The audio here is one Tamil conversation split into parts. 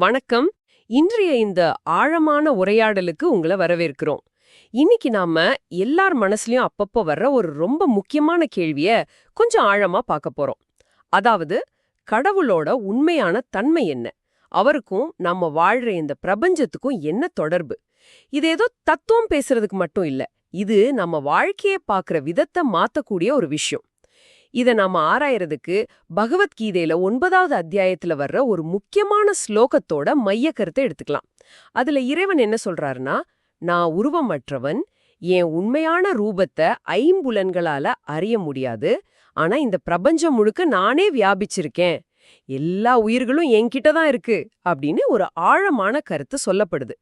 வணக்கம். இன்றைய இந்த ஆழமான உரையாடலுக்கு உங்களை வரவேற்கிறோம். இன்னைக்கு நாம எல்லார் மனசுலயும் அப்பப்போ வர்ற ஒரு ரொம்ப முக்கியமான கேள்விய கொஞ்சம் ஆழமா பார்க்க போறோம். அதாவது கடவுளோட உண்மையான தன்மை என்ன? அவருக்கும் நம்ம வாழ்ற இந்த பிரபஞ்சத்துக்கும் என்ன தொடர்பு? இது ஏதோ தத்துவம் பேசுறதுக்கு மட்டும் இல்ல இது நம்ம வாழ்க்கையை பார்க்குற விதத்தை மாத்தக்கூடிய ஒரு விஷயம். இத நாம ஆராயறதுக்கு பகவத்கீதையில ஒன்பதாவது அத்தியாயத்துல வர்ற ஒரு முக்கியமான ஸ்லோகத்தோட மைய கருத்தை எடுத்துக்கலாம். அதுல இறைவன் என்ன சொல்றாருன்னா நான் உருவமற்றவன் என் உண்மையான ரூபத்தை ஐம்புலன்களால அறிய முடியாது. ஆனா இந்த பிரபஞ்சம் முழுக்க நானே வியாபிச்சிருக்கேன். எல்லா உயிர்களும் என்கிட்ட தான் இருக்கு அப்படின்னு ஒரு ஆழமான கருத்து சொல்லப்படுது.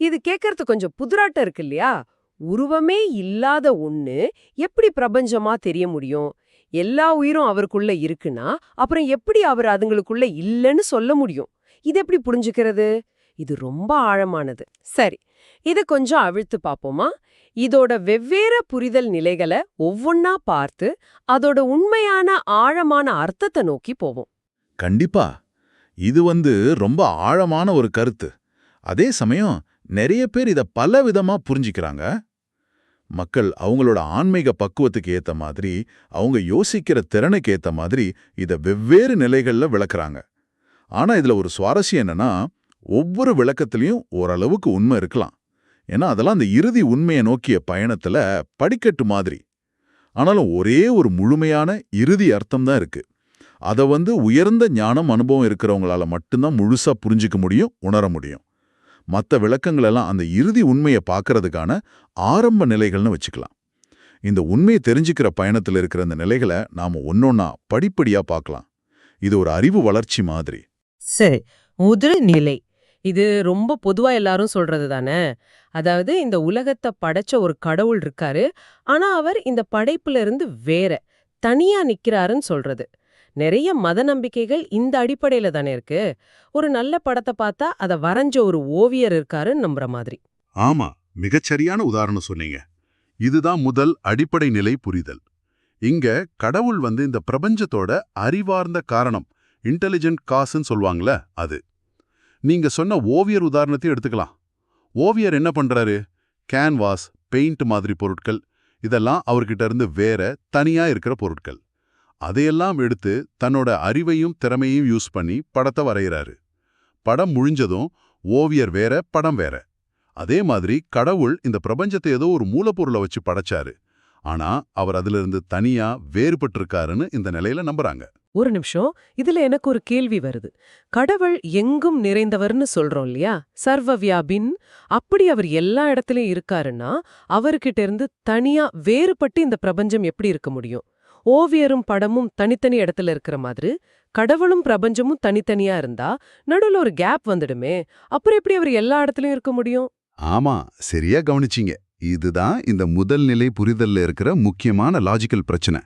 இது கேட்கறது கொஞ்சம் புதுராட்டம் இருக்கு இல்லையா? உருவமே இல்லாத ஒண்ணு எப்படி பிரபஞ்சமா தெரிய முடியும்? எல்லா உயிரும் அவருக்குள்ள இருக்குன்னா அப்புறம் எப்படி அவர் அதுங்களுக்குள்ள இல்லைன்னு சொல்ல முடியும்? இது எப்படி புரிஞ்சுக்கிறது? இது ரொம்ப ஆழமானது. சரி இதை கொஞ்சம் அவிழ்த்து பாப்போமா இதோட வெவ்வேறு புரிதல் நிலைகளை ஒவ்வொன்னா பார்த்து அதோட உண்மையான ஆழமான அர்த்தத்தை நோக்கி போவோம். கண்டிப்பா. இது வந்து ரொம்ப ஆழமான ஒரு கருத்து. அதே சமயம் நிறைய பேர் இத பல விதமா புரிஞ்சிக்கிறாங்க. மக்கள் அவங்களோட ஆன்மீக பக்குவத்துக்கு ஏத்த மாதிரி அவங்க யோசிக்கிற திறனுக்கு ஏத்த மாதிரி இத வெவ்வேறு நிலைகள்ல விளக்குறாங்க. ஆனா இதுல ஒரு சுவாரஸ்யம் என்னன்னா ஒவ்வொரு விளக்கத்துலேயும் ஓரளவுக்கு உண்மை இருக்கலாம். ஏன்னா அதெல்லாம் அந்த இறுதி உண்மையை நோக்கிய பயணத்துல படிக்கட்டு மாதிரி. ஆனாலும் ஒரே ஒரு முழுமையான இறுதி அர்த்தம் தான் இருக்கு. அத வந்து உயர்ந்த ஞானம் அனுபவம் இருக்கிறவங்களால மட்டும்தான் முழுசா புரிஞ்சுக்க முடியும் உணர முடியும். மத்த விளக்கங்களெல்லாம் அந்த இறுதி உண்மையை பார்க்கறதுக்கான ஆரம்ப நிலைகள்னு வச்சுக்கலாம். இந்த உண்மையை தெரிஞ்சுக்கிற பயணத்துல இருக்கிற அந்த நிலைகளை நாம ஒன்னொன்னா படிப்படியா பார்க்கலாம். இது ஒரு அறிவு வளர்ச்சி மாதிரி. சரி முதல் நிலை இது ரொம்ப பொதுவா எல்லாரும் சொல்றது தானே? அதாவது இந்த உலகத்தை படைச்ச ஒரு கடவுள் இருக்காரு ஆனா அவர் இந்த படைப்புல இருந்து வேற தனியா நிக்கிறாருன்னு சொல்றது. நிறைய மத நம்பிக்கைகள் இந்த அடிப்படையில தானே இருக்கு. ஒரு நல்ல படத்தை பார்த்தா அத வரைஞ்ச ஒரு ஓவியர் இருக்காருன்னு நம்புற மாதிரி. ஆமா மிகச்சரியான உதாரணம் சொன்னீங்க. இதுதான் முதல் அடிப்படை நிலை புரிதல். இங்க கடவுள் வந்து இந்த பிரபஞ்சத்தோட அறிவார்ந்த காரணம் இன்டெலிஜென்ட் காசுன்னு சொல்லுவாங்கள அது. நீங்க சொன்ன ஓவியர் உதாரணத்தை எடுத்துக்கலாம். ஓவியர் என்ன பண்றாரு? கேன்வாஸ் பெயிண்ட் மாதிரி பொருட்கள். இதெல்லாம் அவர்கிட்ட இருந்து வேற தனியா இருக்கிற பொருட்கள். அதையெல்லாம் எடுத்து தன்னோட அறிவையும் திறமையும் யூஸ் பண்ணி படத்தை வரைகிறாரு படம் முழிஞ்சதும் ஓவியர் வேற படம் வேற. அதே மாதிரி கடவுள் இந்த பிரபஞ்சத்தை ஏதோ ஒரு மூலப்பொருளை வச்சு படைச்சாரு. ஆனா அவர் அதிலிருந்து தனியா வேறுபட்டிருக்காருன்னு இந்த நிலையில நம்புறாங்க. ஒரு நிமிஷம். இதுல எனக்கு ஒரு கேள்வி வருது. கடவுள் எங்கும் நிறைந்தவர்னு சொல்றோம் இல்லையா? சர்வ வியாபின் அப்படி அவர் எல்லா இடத்துலயும் இருக்காருன்னா அவர்கிட்ட இருந்து தனியா வேறுபட்டு இந்த பிரபஞ்சம் எப்படி இருக்க முடியும்? ஓவியரும் படமும் தனித்தனி இடத்துல இருக்கிற மாதிரி கடவுளும் பிரபஞ்சமும் தனித்தனியா இருந்தா நடுவுல ஒரு கேப் வந்துடுமே. அப்புறம் எப்படி அவர் எல்லா இடத்துலயும் இருக்க முடியும்? ஆமா சரியா கவனிச்சீங்க. இதுதான் இந்த முதல் நிலை புரிதல்ல இருக்கிற முக்கியமான லாஜிக்கல் பிரச்சனை.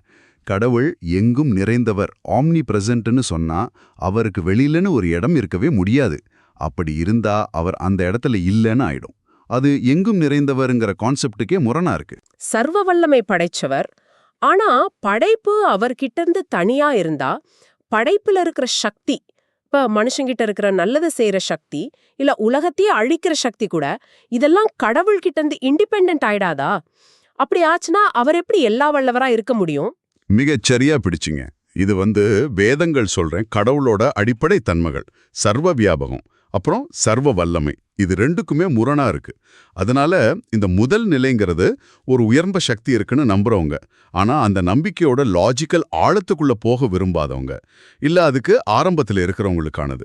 கடவுள் எங்கும் நிறைந்தவர் ஆம்னி பிரசன்ட்னு சொன்னா அவருக்கு வெளியிலன்னு ஒரு இடம் இருக்கவே முடியாது. அப்படி இருந்தா அவர் அந்த இடத்துல இல்லைன்னு ஆயிடும். அது எங்கும் நிறைந்தவருங்கிற கான்செப்டுக்கே முரணா இருக்கு. சர்வ வல்லமை படைச்சவர் ஆனா படைப்பு அவர்கிட்ட இருந்து தனியா இருந்தா படைப்புல இருக்கிற சக்தி இப்ப மனுஷங்கிட்ட இருக்கிற நல்லதை செய்யற சக்தி இல்ல உலகத்தையே அழிக்கிற சக்தி கூட இதெல்லாம் கடவுள்கிட்ட இருந்து இண்டிபெண்டன்ட் ஆயிடாதா? அப்படி ஆச்சுன்னா அவர் எப்படி எல்லா வல்லவரா இருக்க முடியும்? மிகச் சரியா பிடிச்சிங்க. இது வந்து வேதங்கள் சொல்றேன் கடவுளோட அடிப்படை தன்மைகள் சர்வ வியாபகம். அப்புறம் சர்வ வல்லமை. இது ரெண்டுக்குமே முரணா இருக்கு. அதனால இந்த முதல் நிலைங்கிறது ஒரு உயர்ந்த சக்தி இருக்குன்னு நம்புறவங்க. ஆனா அந்த நம்பிக்கையோட லாஜிக்கல் ஆழத்துக்குள்ள போக விரும்பாதவங்க. இல்ல அதுக்கு ஆரம்பத்துல இருக்கிறவங்களுக்கானது.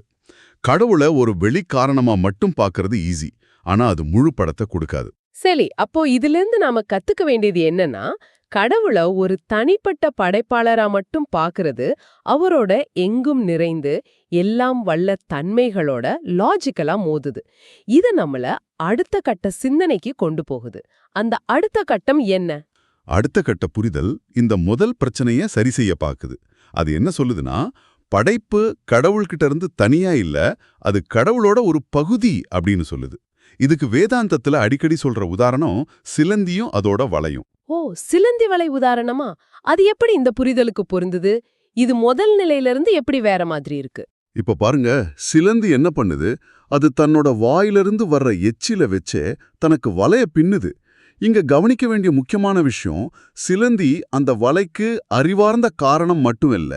கடவுளை ஒரு வெளி காரணமா மட்டும் பார்க்கறது ஈஸி ஆனா அது முழு படத்தை கொடுக்காது. சரி அப்போ இதுல இருந்து நாம கத்துக்க வேண்டியது என்னன்னா கடவுளை ஒரு தனிப்பட்ட படைப்பாளரா மட்டும் பாக்குறது அவரோட எங்கும் நிறைந்து எல்லாம் வல்ல தன்மைகளோட லாஜிக்கலா மோதுது. இது நம்மள அடுத்த கட்ட சிந்தனைக்கு கொண்டு போகுது. அந்த அடுத்த கட்டம் என்ன? அடுத்த கட்ட புரிதல் இந்த முதல் பிரச்சனைய சரி செய்ய பாக்குது. அது என்ன சொல்லுதுன்னா படைப்பு கடவுள்கிட்ட இருந்து தனியா இல்ல அது கடவுளோட ஒரு பகுதி அப்படின்னு சொல்லுது. இதுக்கு வேதாந்தத்துல அடிக்கடி சொல்ற உதாரணம் சிலந்தியும் அதோட வளையும் ஓ சிலந்தி வலை உதாரணமா? அது எப்படி இந்த புரிதலுக்கு பொருந்துது? இது முதல் நிலையில இருந்து எப்படி வேற மாதிரி இருக்கு? இப்ப பாருங்க சிலந்தி என்ன பண்ணுது? அது தன்னோட வாயிலிருந்து வர்ற எச்சில வச்சே தனக்கு வலைய பின்னுது. இங்க கவனிக்க வேண்டிய முக்கியமான விஷயம் சிலந்தி அந்த வலைக்கு அறிவார்ந்த காரணம் மட்டும் இல்ல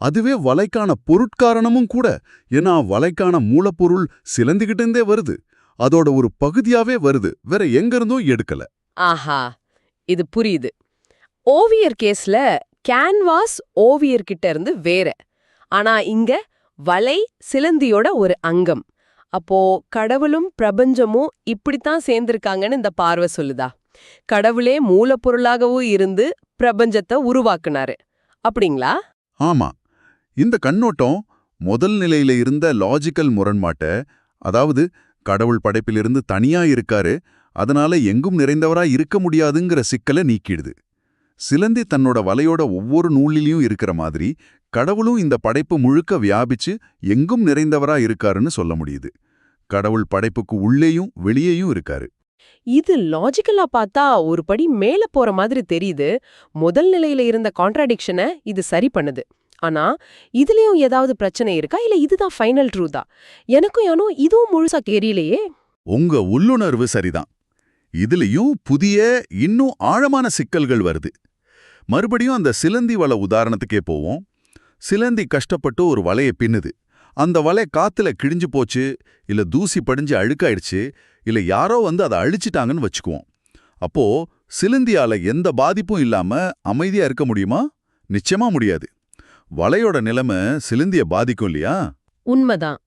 அதுவே வலைக்கான பொருட்காரணமும் கூட. ஏன்னா வலைக்கான மூலப்பொருள் சிலந்திகிட்ட இருந்தே வருது. அதோட ஒரு பகுதியாவே வருது. வேற எங்க இருந்தும் எடுக்கல. ஆஹா. இது புரியுது. ஓவியர் கேஸ்ல கேன்வாஸ் ஓவியர்கிட்ட இருந்து வேற. ஆனா இங்க வலை சிலந்தியோட ஒரு அங்கம். அப்போ கடவுளும் பிரபஞ்சமும் இப்படித்தான் சேர்ந்திருக்காங்கன்னு இந்த பார்வை சொல்லுதா. கடவுளே மூலப்பொருளாகவும் இருந்து பிரபஞ்சத்தை உருவாக்குனாரு. அப்படிங்களா? ஆமா. இந்த கண்ணோட்டம் முதல் நிலையில இருந்த லாஜிக்கல் முரண்பாட்ட அதாவது கடவுள் படைப்பிலிருந்து தனியா இருக்காரு அதனால எங்கும் நிறைந்தவரா இருக்க முடியாதுங்கிற சிக்கலை நீக்கிடுது. சிலந்தி தன்னோட வலையோட ஒவ்வொரு நூலிலையும் இருக்கிற மாதிரி கடவுளும் இந்த படைப்பு முழுக்க வியாபிச்சு எங்கும் நிறைந்தவரா இருக்காருன்னு சொல்ல முடியுது. கடவுள் படைப்புக்கு உள்ளேயும் வெளியேயும் இருக்காரு. இது லாஜிக்கலா பார்த்தா ஒரு படி மேல போற மாதிரி தெரியுது. முதல் நிலையில இருந்த கான்ட்ராடிக்ஷனை இது சரி பண்ணுது. ஆனா இதுலயும் ஏதாவது பிரச்சனை இருக்கா? இல்ல இதுதான் ஃபைனல் ட்ரூதா எனக்கும் யானோ இதுவும் முழுசா தெரியலையே? உங்க உள்ளுணர்வு சரிதான். இதுலயும் புதிய இன்னும் ஆழமான சிக்கல்கள் வருது. மறுபடியும் அந்த சிலந்தி வலை உதாரணத்துக்கே போவோம். சிலந்தி கஷ்டப்பட்டு ஒரு வலையை பின்னுது. அந்த வலை காத்துல கிழிஞ்சு போச்சு இல்ல தூசி படிஞ்சு அழுக்காயிடுச்சு இல்ல யாரோ வந்து அதை அழிச்சிட்டாங்கன்னு வச்சுக்குவோம். அப்போ சிலந்தியால எந்த பாதிப்பும் இல்லாம அமைதியா இருக்க முடியுமா? நிச்சயமா முடியாது. வலையோட நிலைமை சிலந்திய பாதிக்கும் இல்லையா? உண்மைதான்.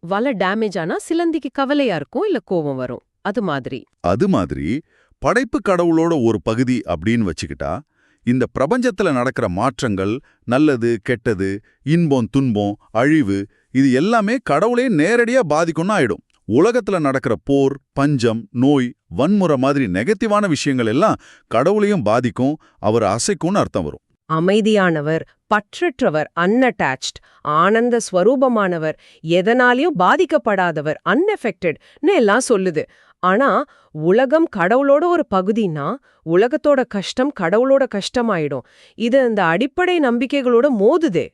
வலை டேமேஜ் ஆனா சிலந்திக்கு கவலையா இருக்கும் இல்ல கோபம் வரும்? அது மாதிரி. அது மாதிரி படைப்பு கடவுளோட ஒரு பகுதி அப்படின்னு வச்சுக்கிட்டா இந்த பிரபஞ்சத்துல நடக்கிற மாற்றங்கள் நல்லது கெட்டது இன்பம் துன்பம் அழிவு இது எல்லாமே கடவுளே நேரடியா பாதிக்கும்னு ஆயிடும். உலகத்துல நடக்கிற போர் பஞ்சம் நோய் வன்முறை மாதிரி நெகட்டிவான விஷயங்கள் எல்லாம் கடவுளையும் பாதிக்கும் அவர் அசைக்கும்னு அர்த்தம் வரும். அமைதியானவர் பற்றற்றவர் அன்அட்டாச்ட் ஆனந்த ஸ்வரூபமானவர் எதனாலையும் பாதிக்கப்படாதவர் அன்எஃபெக்டட்னு எல்லாம் சொல்லுது. ஆனா உலகம் கடவுளோட ஒரு பகுதினா உலகத்தோட கஷ்டம் கடவுளோட கஷ்டமாயிடும். இது இந்த அடிப்படை நம்பிக்கைகளோட மோதுதே.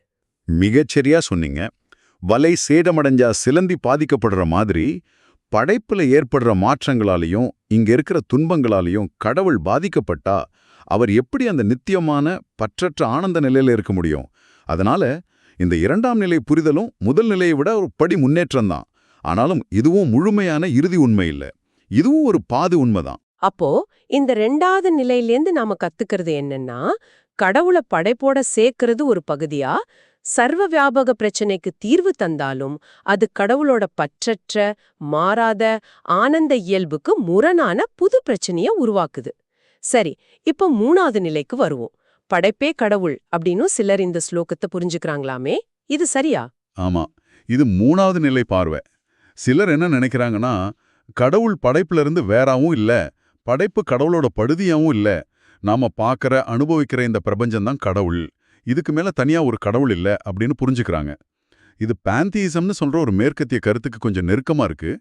மிகச்சரியா சொன்னீங்க. வலை சேடமடைஞ்சா சிலந்தி பாதிக்கப்படுற மாதிரி படைப்புல ஏற்படுற மாற்றங்களாலையும் இங்க இருக்கிற துன்பங்களாலையும் கடவுள் பாதிக்கப்பட்டா அவர் எப்படி அந்த நித்தியமான பற்றற்ற ஆனந்த நிலையில இருக்க முடியும்? அதனால இந்த இரண்டாம் நிலை புரிதலும் முதல் நிலையை விட ஒரு படி முன்னேற்றம்தான். ஆனாலும் இதுவும் முழுமையான இறுதி உண்மை இல்ல. இதுவும் ஒரு பாதி உண்மைதான். அப்போ இந்த ரெண்டாவது நிலையிலேந்து நாம கத்துக்கிறது என்னன்னா கடவுள படைப்போட சேர்க்கிறது ஒரு பகுதியா? சர்வ வியாபக பிரச்சனைக்கு தீர்வு தந்தாலும் அது கடவுளோட பற்றற்ற மாறாத ஆனந்த இயல்புக்கு முரணான புது பிரச்சனைய உருவாக்குது. சரி இப்போ மூணாவது நிலைக்கு வருவோம். படைப்பே கடவுள் அப்படின்னு சிலர் இந்த ஸ்லோகத்தை புரிஞ்சுக்கிறாங்களாமே? இது சரியா? ஆமா. இது மூணாவது நிலை பார்வை. சிலர் என்ன நினைக்கிறாங்கன்னா கடவுள் படைப்புல இருந்து வேறாவும் இல்ல. படைப்பு கடவுளோட படுதியாவும் இல்ல. நாம பார்க்கற அனுபவிக்கிற இந்த பிரபஞ்சம்தான் கடவுள். இதுக்கு மேல தனியா ஒரு கடவுள் இல்ல அப்படின்னு புரிஞ்சுக்கிறாங்க. இது பேந்தியிசம்னு சொல்ற ஒரு மேற்கத்திய கருத்துக்கு கொஞ்சம் நெருக்கமா இருக்கு.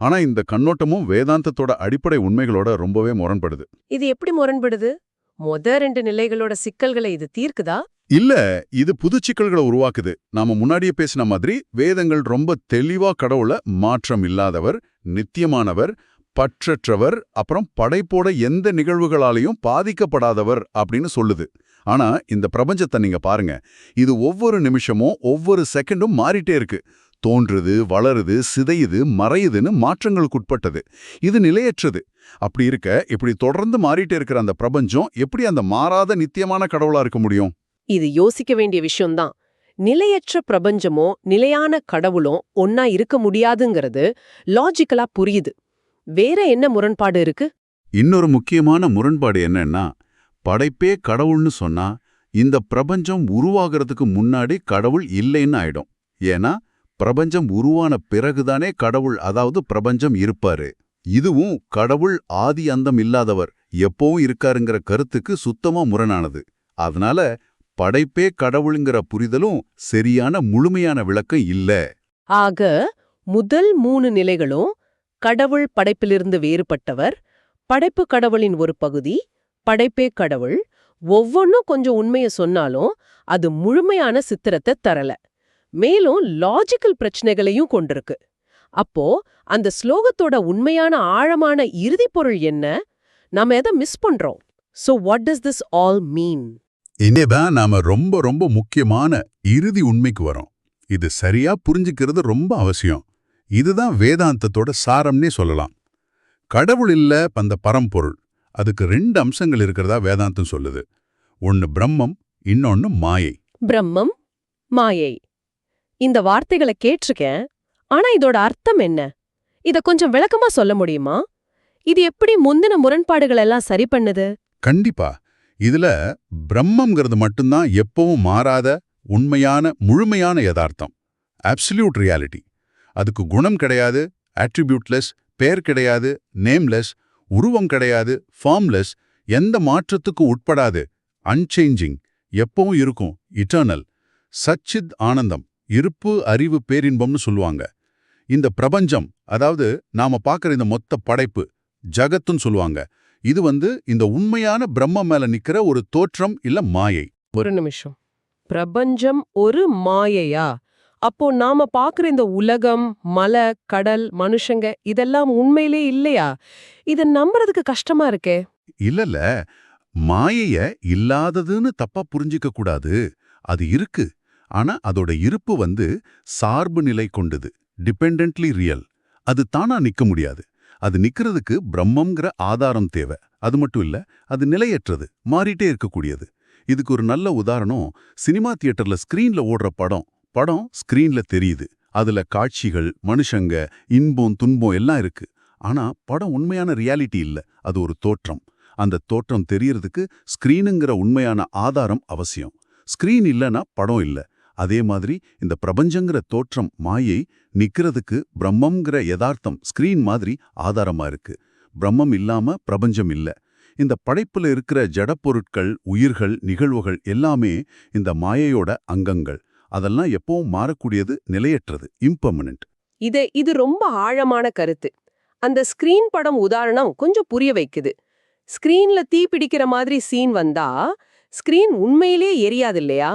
ஆனா இந்த கண்ணோட்டமும் வேதாந்தத்தோட அடிப்படை உண்மைகளோட ரொம்பவே முரண்படுது. இது எப்படி முரண்படுது? மொத ரெண்டு நிலைகளோட சிக்கல்களை இது தீர்க்குதா? இல்ல இது புது சிக்கல்களை உருவாக்குது. நாம முன்னாடியே பேசின மாதிரி வேதங்கள் ரொம்ப தெளிவா கடவுள மாற்றம் இல்லாதவர் நித்தியமானவர் பற்றற்றவர் அப்புறம் படைப்போட எந்த நிகழ்வுகளாலையும் பாதிக்கப்படாதவர் அப்படின்னு சொல்லுது. ஆனா இந்த பிரபஞ்சத்தை நீங்க பாருங்க. இது ஒவ்வொரு நிமிஷமும் ஒவ்வொரு செகண்டும் மாறிட்டே இருக்கு. தோன்றுது வளருது சிதையுது மறையுதுன்னு மாற்றங்களுக்குட்பட்டது இது நிலையற்றது. அப்படி இருக்க இப்படி தொடர்ந்து மாறிட்டே இருக்கிற அந்த பிரபஞ்சம் எப்படி அந்த மாறாத நித்தியமான கடவுளா இருக்க முடியும்? இது யோசிக்க வேண்டிய விஷயம்தான். நிலையற்ற பிரபஞ்சமோ நிலையான கடவுளும் ஒன்னா இருக்க முடியாதுங்கிறது லாஜிக்கலா புரியுது. வேற என்ன முரண்பாடு இருக்கு? இன்னொரு முக்கியமான முரண்பாடு என்னன்னா படைப்பே கடவுள்னு சொன்னா இந்த பிரபஞ்சம் உருவாகிறதுக்கு முன்னாடி கடவுள் இல்லைன்னு ஆயிடும். ஏன்னா பிரபஞ்சம் உருவான பிறகுதானே கடவுள் அதாவது பிரபஞ்சம் இருப்பாரு. இதுவும் கடவுள் ஆதி அந்தம் இல்லாதவர் எப்பவும் இருக்காருங்கிற கருத்துக்கு சுத்தமா முரணானது. அதனால படைப்பே கடவுளுங்கிற புரிதலும் சரியான முழுமையான விளக்கம் இல்ல. ஆக முதல் மூணு நிலைகளும் கடவுள் படைப்பிலிருந்து வேறுபட்டவர் படைப்பு கடவுளின் ஒரு பகுதி படைப்பே கடவுள் ஒவ்வொன்னும் கொஞ்சம் உண்மைய சொன்னாலும் அது முழுமையான சித்திரத்தை தரல. மேலும் லாஜிக்கல் பிரச்சனைகளையும் கொண்டிருக்கு. அப்போ அந்த ஸ்லோகத்தோட உண்மையான ஆழமான இறுதிப் பொருள் என்ன? நாம எதை மிஸ் பண்றோம்? So what does this all mean இனிதான் நாம ரொம்ப ரொம்ப முக்கியமான இறுதி உண்மைக்கு வரோம். இது சரியா புரிஞ்சுக்கிறது ரொம்ப அவசியம். இதுதான் வேதாந்தத்தோட சாரம்னே சொல்லலாம். கடவுள் இல்ல அந்த பரம்பொருள். அதுக்கு ரெண்டு அம்சங்கள் இருக்கிறதா வேதாந்தம் சொல்லுது. ஒன்னு பிரம்மம் இன்னொன்னு மாயை. பிரம்மம் மாயை. இந்த வார்த்தைகளை கேட்டிருக்கேன். ஆனா இதோட அர்த்தம் என்ன? இத கொஞ்சம் விளக்கமா சொல்ல முடியுமா? இது எப்படி முந்தின முரண்பாடுகள் எல்லாம் சரி பண்ணுது? கண்டிப்பா. இதுல பிரம்மங்கிறது மட்டும்தான் எப்பவும் மாறாத உண்மையான முழுமையான யதார்த்தம். அப்சல்யூட் ரியாலிட்டி அதுக்கு குணம் கிடையாது அட்ரிபியூட்லெஸ் பேர் கிடையாது நேம்லெஸ் உருவம் கிடையாது ஃபார்ம்லெஸ் எந்த மாற்றத்துக்கும் உட்படாது அன்சேஞ்சிங் எப்பவும் இருக்கும் இட்டர்னல் சச்சித் ஆனந்தம் இருப்பு அறிவு பேரின்பம்னு சொல்லுவாங்க. இந்த பிரபஞ்சம் அதாவது நாம பார்க்குற இந்த மொத்த படைப்பு ஜகத்துன்னு சொல்லுவாங்க. இது வந்து இந்த உண்மையான பிரம்ம மேல நிக்கிற ஒரு தோற்றம் இல்ல மாயை. ஒரு நிமிஷம். பிரபஞ்சம் ஒரு மாயையா? அப்போ நாம பாக்குற இந்த உலகம் மலை கடல் மனுஷங்க இதெல்லாம் உண்மையிலே இல்லையா? இத நம்புறதுக்கு கஷ்டமா இருக்கே. இல்லல்ல. மாயைய இல்லாததுன்னு தப்பா புரிஞ்சிக்க கூடாது. அது இருக்கு. ஆனா அதோட இருப்பு வந்து சார்பு நிலை கொண்டது. டிபெண்டன்ட்லி ரியல் அது தானா நிக்க முடியாது. அது நிக்கிறதுக்கு பிரம்மங்கிற ஆதாரம் தேவை. அது மட்டும் இல்ல அது நிலையற்றது மாறிட்டே இருக்கக்கூடியது. இதுக்கு ஒரு நல்ல உதாரணம் சினிமா தியேட்டர்ல ஸ்கிரீன்ல ஓடுற படம். படம் ஸ்கிரீன்ல தெரியுது. அதுல காட்சிகள் மனுஷங்க இன்பம் துன்பம் எல்லாம் இருக்கு. ஆனா படம் உண்மையான ரியாலிட்டி இல்ல. அது ஒரு தோற்றம். அந்த தோற்றம் தெரியறதுக்கு ஸ்கிரீனுங்கிற உண்மையான ஆதாரம் அவசியம். ஸ்கிரீன் இல்லனா படம் இல்ல. அதே மாதிரி இந்த பிரபஞ்சங்கிற தோற்றம் மாயை நிக்கிறதுக்கு பிரம்மம்ங்கிற யதார்த்தம் ஸ்கிரீன் மாதிரி ஆதாரமா இருக்கு. பிரம்மம் இல்லாம பிரபஞ்சம் இல்ல. இந்த படைப்புல இருக்கிற ஜடப்பொருட்கள் உயிர்கள் நிகழ்வுகள் எல்லாமே இந்த மாயையோட அங்கங்கள். அதெல்லாம் எப்பவும் மாறக்கூடியது நிலையற்றது இம்பர்மனன்ட் இது இது ரொம்ப ஆழமான கருத்து. அந்த ஸ்கிரீன் படம் உதாரணம் கொஞ்சம் புரிய வைக்குது. ஸ்கிரீன்ல தீ பிடிக்கிற மாதிரி சீன் வந்தா ஸ்கிரீன் உண்மையிலே எரியாது இல்லையா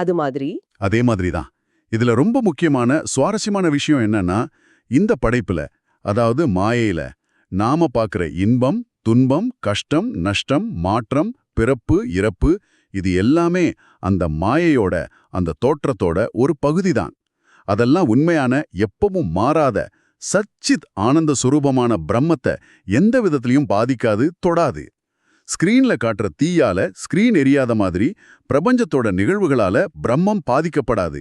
அது மாதிரி. அதே மாதிரி தான் இதுல ரொம்ப முக்கியமான சுவாரஸ்யமான விஷயம் என்னன்னா இந்த படைப்புல அதாவது மாயையில நாம பார்க்குற இன்பம் துன்பம் கஷ்டம் நஷ்டம் மாற்றம் பிறப்பு இறப்பு இது எல்லாமே அந்த மாயையோட அந்த தோற்றத்தோட ஒரு பகுதிதான். அதெல்லாம் உண்மையான எப்பவும் மாறாத சச்சித் ஆனந்த சுரூபமான பிரம்மத்தை எந்த விதத்திலையும் பாதிக்காது தொடாது. ஸ்கிரீன்ல காட்டுற தீயால ஸ்கிரீன் எரியாத மாதிரி பிரபஞ்சத்தோட நிகழ்வுகளால பிரம்மம் பாதிக்கப்படாது.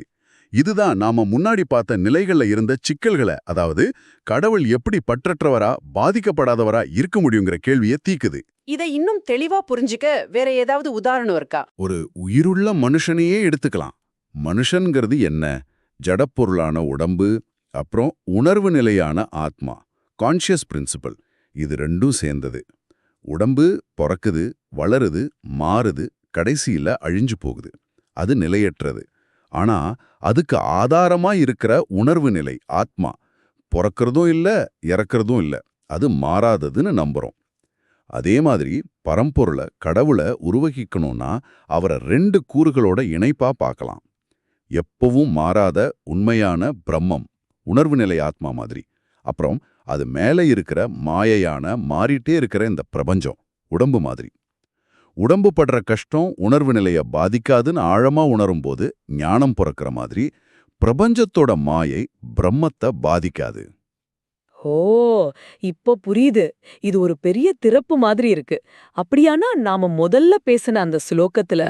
இதுதான் நாம முன்னாடி பார்த்த நிலைகள்ல இருந்த சிக்கல்களை அதாவது கடவுள் எப்படி பற்றற்றவரா பாதிக்கப்படாதவரா இருக்க முடியுங்கிற கேள்வியை தீக்குது. இதை இன்னும் தெளிவா புரிஞ்சுக்க வேற ஏதாவது உதாரணம் இருக்கா? ஒரு உயிருள்ள மனுஷனையே எடுத்துக்கலாம். மனுஷன்கிறது என்ன? ஜடப்பொருளான உடம்பு அப்புறம் உணர்வு நிலையான ஆத்மா கான்ஷியஸ் பிரின்சிபல் இது ரெண்டும் சேர்ந்தது. உடம்பு பிறக்குது வளருது மாறுது கடைசியில் அழிஞ்சு போகுது. அது நிலையற்றது. ஆனா அதுக்கு ஆதாரமா இருக்கிற உணர்வு நிலை ஆத்மா பிறக்கிறதும் இல்ல இறக்கிறதும் இல்ல அது மாறாததுன்னு நம்புறோம். அதே மாதிரி பரம்பொருளை கடவுளை உருவகிக்கணும்னா அவரை ரெண்டு கூறுகளோட இணைப்பா பார்க்கலாம். எப்பவும் மாறாத உண்மையான பிரம்மம் உணர்வு நிலை ஆத்மா மாதிரி. அப்புறம் அது மேலே இருக்கிற மாயையான மாறிட்டே இருக்கிற இந்த பிரபஞ்சம் உடம்பு மாதிரி. உடம்பு படுற கஷ்டம் உணர்வு நிலைய பாதிக்காதுன்னு ஆழமா உணரும்போது ஞானம் பிறக்கிற மாதிரி பிரபஞ்சத்தோட மாயை பிரம்மத்தை பாதிக்காது. ஓ இப்போ புரியுது. இது ஒரு பெரிய திறப்பு மாதிரி இருக்கு. அப்படியானா நாம முதல்ல பேசின அந்த ஸ்லோகத்துல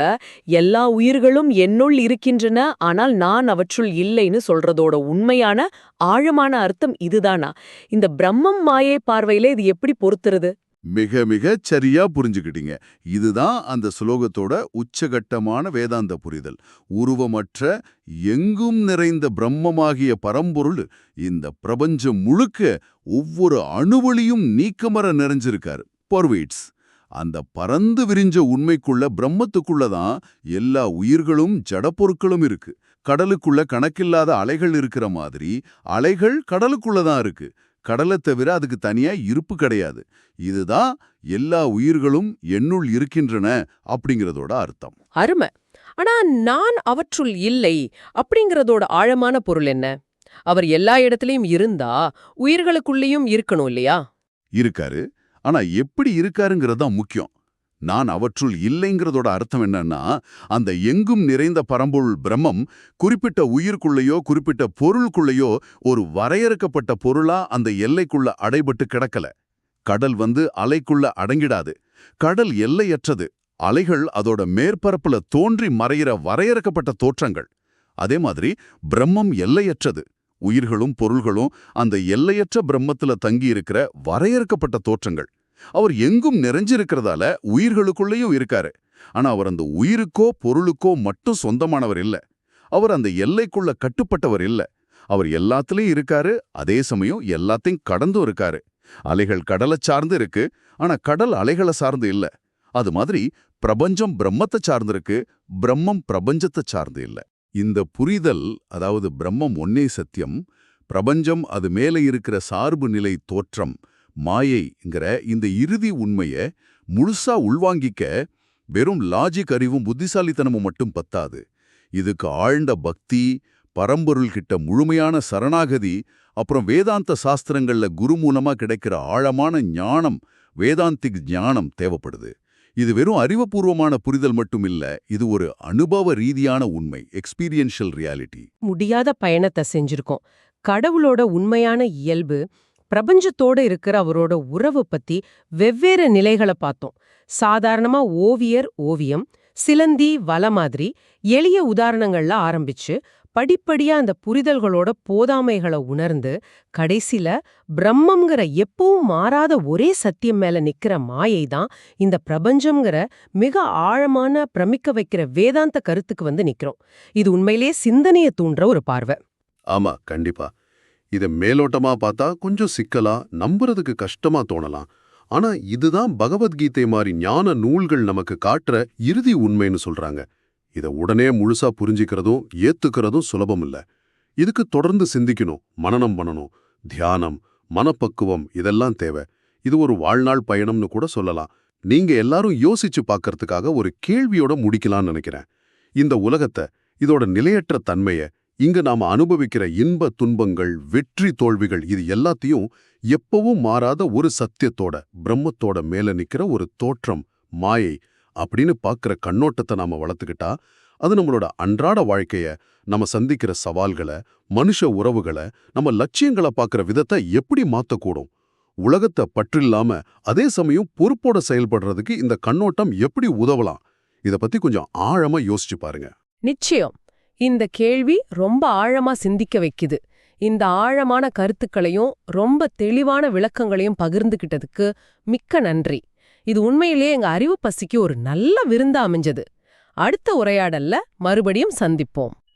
எல்லா உயிர்களும் என்னுள் இருக்கின்றன ஆனால் நான் அவற்றுள் இல்லைன்னு சொல்றதோட உண்மையான ஆழமான அர்த்தம் இதுதானா? இந்த பிரம்மம் மாயை பார்வையில இது எப்படி பொறுத்துறது மிக மிக சரியா புரிஞ்சுக்கிட்டீங்க. இதுதான் அந்த சுலோகத்தோட உச்சகட்டமான வேதாந்த புரிதல். உருவமற்ற எங்கும் நிறைந்த பிரம்மமாகிய பரம்பொருள் இந்த பிரபஞ்சம் முழுக்க ஒவ்வொரு அணுவழியும் நீக்கமர நிறைஞ்சிருக்காரு. பொர்வீட்ஸ் அந்த பறந்து விரிஞ்ச உண்மைக்குள்ள பிரம்மத்துக்குள்ள தான் எல்லா உயிர்களும் ஜடப்பொருட்களும் இருக்கு. கடலுக்குள்ள கணக்கில்லாத அலைகள் இருக்கிற மாதிரி அலைகள் கடலுக்குள்ள தான் இருக்கு. கடலை தவிர அதுக்கு தனியா இருப்பு கிடையாது. இதுதான் எல்லா உயிர்களும் என்னுள் இருக்கின்றன அப்படிங்கிறதோட அர்த்தம். அருமை. ஆனா நான் அவற்றுள் இல்லை அப்படிங்கறதோட ஆழமான பொருள் என்ன? அவர் எல்லா இடத்துலயும் இருந்தா உயிர்களுக்குள்ளேயும் இருக்கணும் இல்லையா? இருக்காரு. ஆனா எப்படி இருக்காருங்கிறது தான் முக்கியம். நான் அவற்றுள் இல்லைங்கிறதோட அர்த்தம் என்னன்னா அந்த எங்கும் நிறைந்த பரம்பொருள் பிரம்மம் குறிப்பிட்ட உயிருக்குள்ளேயோ குறிப்பிட்ட பொருளுக்குள்ளேயோ ஒரு வரையறுக்கப்பட்ட பொருளா அந்த எல்லைக்குள்ள அடைபட்டு கிடக்கல. கடல் வந்து அலைக்குள்ள அடங்கிடாது. கடல் எல்லையற்றது. அலைகள் அதோட மேற்பரப்புல தோன்றி மறையிற வரையறுக்கப்பட்ட தோற்றங்கள். அதே மாதிரி பிரம்மம் எல்லையற்றது. உயிர்களும் பொருள்களும் அந்த எல்லையற்ற பிரம்மத்துல தங்கியிருக்கிற வரையறுக்கப்பட்ட தோற்றங்கள். அவர் எங்கும் நிறைஞ்சிருக்கிறதால உயிர்களுக்குள்ளேயும் இருக்காரு. ஆனா அவர் அந்த உயிருக்கோ பொருளுக்கோ மட்டும் சொந்தமானவர் இல்ல. அவர் அந்த எல்லைக்குள்ள கட்டுப்பட்டவர் இல்ல. அவர் எல்லாத்துலயும் இருக்காரு. அதே சமயம் எல்லாத்தையும் கடந்தும் இருக்காரு. அலைகள் கடலை சார்ந்து இருக்கு. ஆனா கடல் அலைகளை சார்ந்து இல்ல. அது மாதிரி பிரபஞ்சம் பிரம்மத்தை சார்ந்து இருக்கு பிரம்மம் பிரபஞ்சத்தை சார்ந்து இல்ல. இந்த புரிதல் அதாவது பிரம்மம் ஒன்னே சத்தியம் பிரபஞ்சம் அது மேலே இருக்கிற சார்பு நிலை தோற்றம் மாயைங்கிற இந்த இறுதி உண்மைய முழுசா உள்வாங்கிக்க வெறும் லாஜிக் அறிவும் புத்திசாலித்தனமும் மட்டும் பத்தாது. இதுக்கு ஆழ்ந்த பக்தி பரம்பொருள் கிட்ட முழுமையான சரணாகதி அப்புறம் வேதாந்த சாஸ்திரங்கள்ல குரு மூலமா கிடைக்கிற ஆழமான ஞானம் வேதாந்திக் ஞானம் தேவைப்படுது. இது வெறும் அறிவுபூர்வமான புரிதல் மட்டும் இல்ல இது ஒரு அனுபவ ரீதியான உண்மை எக்ஸ்பீரியன்ஷியல் ரியாலிட்டி முடியாத பயணத்தை செஞ்சிருக்கோம். கடவுளோட உண்மையான இயல்பு பிரபஞ்சத்தோட இருக்கிற அவரோட உறவு பத்தி வெவ்வேறு நிலைகளை பார்த்தோம். சாதாரணமா ஓவியர் ஓவியம் சிலந்தி வல மாதிரி எளிய உதாரணங்கள்ல ஆரம்பிச்சு படிப்படியா அந்த புரிதல்களோட போதாமைகளை உணர்ந்து கடைசில பிரம்மம்ங்கிற எப்பவும் மாறாத ஒரே சத்தியம் மேல நிக்கிற மாயை தான் இந்த பிரபஞ்சம்ங்கிற மிக ஆழமான பிரமிக்க வைக்கிற வேதாந்த கருத்துக்கு வந்து நிக்கிறோம். இது உண்மையிலேயே சிந்தனையை தூண்டுற ஒரு பார்வை. ஆமா கண்டிப்பா. இத மேலோட்டமா பார்த்தா கொஞ்சம் சிக்கலா நம்புறதுக்கு கஷ்டமா தோணலாம். ஆனா இதுதான் பகவத்கீதை மாதிரி ஞான நூல்கள் நமக்கு காட்டுற இறுதி உண்மைன்னு சொல்றாங்க. இத உடனே முழுசா புரிஞ்சிக்கிறதும் ஏத்துக்கிறதும் சுலபம் இல்ல. இதுக்கு தொடர்ந்து சிந்திக்கணும் மனனம் பண்ணணும். தியானம் மனப்பக்குவம் இதெல்லாம் தேவை. இது ஒரு வாழ்நாள் பயணம்னு கூட சொல்லலாம். நீங்க எல்லாரும் யோசிச்சு பார்க்கறதுக்காக ஒரு கேள்வியோட முடிக்கலாம்னு நினைக்கிறேன். இந்த உலகத்தை இதோட நிலையற்ற தன்மைய இங்க நாம அனுபவிக்கிற இன்ப துன்பங்கள் வெற்றி தோல்விகள் இது எல்லாத்தையும் எப்பவும் மாறாத ஒரு சத்தியத்தோட பிரம்மத்தோட மேல நிக்கிற ஒரு தோற்றம் மாயை அப்படின்னு பார்க்குற கண்ணோட்டத்தை நாம வளர்த்துக்கிட்டா அது நம்மளோட அன்றாட வாழ்க்கைய நம்ம சந்திக்கிற சவால்களை மனுஷ உறவுகளை நம்ம லட்சியங்களை பார்க்குற விதத்தை எப்படி மாத்தக்கூடும்? உலகத்தை பற்றில்லாம அதே சமயம் பொறுப்போட செயல்படுறதுக்கு இந்த கண்ணோட்டம் எப்படி உதவலாம்? இத பத்தி கொஞ்சம் ஆழமா யோசிச்சு பாருங்க. நிச்சயம். இந்த கேள்வி ரொம்ப ஆழமா சிந்திக்க வைக்குது. இந்த ஆழமான கருத்துக்களையும் ரொம்ப தெளிவான விளக்கங்களையும் பகிர்ந்துகிட்டதுக்கு மிக்க நன்றி. இது உண்மையிலேயே எங்க அறிவு பசிக்கு ஒரு நல்ல விருந்தா அமைஞ்சது. அடுத்த உரையாடல்ல மறுபடியும் சந்திப்போம்.